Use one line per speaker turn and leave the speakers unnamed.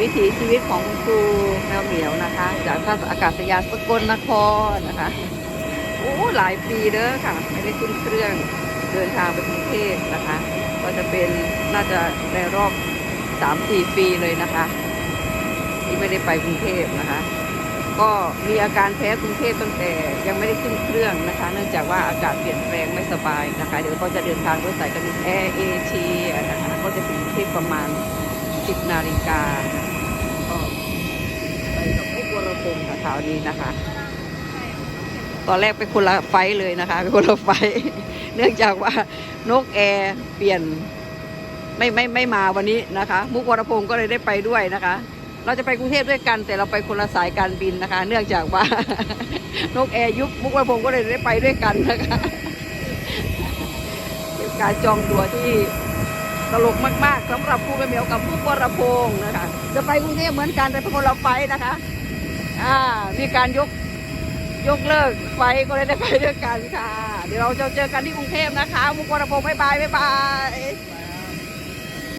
วิถีชีวิตของคุณครูแมวเหมียวนะคะ จากท่าอากาศยานสกลนครนะคะโอ้หลายปีเด้อค่ะ ไม่ได้ขึ้นเครื่องเดินทางไปกรุงเทพนะคะ ก็จะเป็นน่าจะในรอบสามสี่ปีเลยนะคะ ที่ไม่ได้ไปกรุงเทพนะคะ ก็มีอาการแพ้กรุงเทพตั้งแต่ยังไม่ได้ขึ้นเครื่องนะคะ เนื่องจากว่าอากาศเปลี่ยนแปลงไม่สบายนะคะ เดี๋ยวก็จะเดินทางด้วยสายการบินแอร์เอเชียนะคะก็จะถึงกรุงเทพประมาณ 10 นาฬิกาก็ไปกับพวกวรพงศ์ค่ะข่าวนี้นะคะ ตอนแรกเป็นคนละไฟล์เลยนะคะเป็นคนละไฟล์เนื่องจากว่านกแอร์เปลี่ยนไม่ไม่ไม่มาวันนี้นะคะ มุกวรพงศ์ก็เลยได้ไปด้วยนะคะ เราจะไปกรุงเทพด้วยกัน แต่เราไปคนละสายการบินนะคะ เนื่องจากว่านกแอร์ยุบมุกวรพงศ์ก็เลยได้ไปด้วยกันนะคะเป็นการจองตั๋วที่ ตลกมากๆสำหรับผู้ไปเหมียวกับผู้วรพงศ์นะคะ จะไปกรุงเทพเหมือนกันแต่เป็นคนละไฟนะคะอ่ามีการยกยกเลิกไฟก็เลยได้ไปด้วยกันค่ะ เดี๋ยวเราจะเจอกันที่กรุงเทพนะคะมุกวรพงศ์บ๊ายบายบ๊ายบาย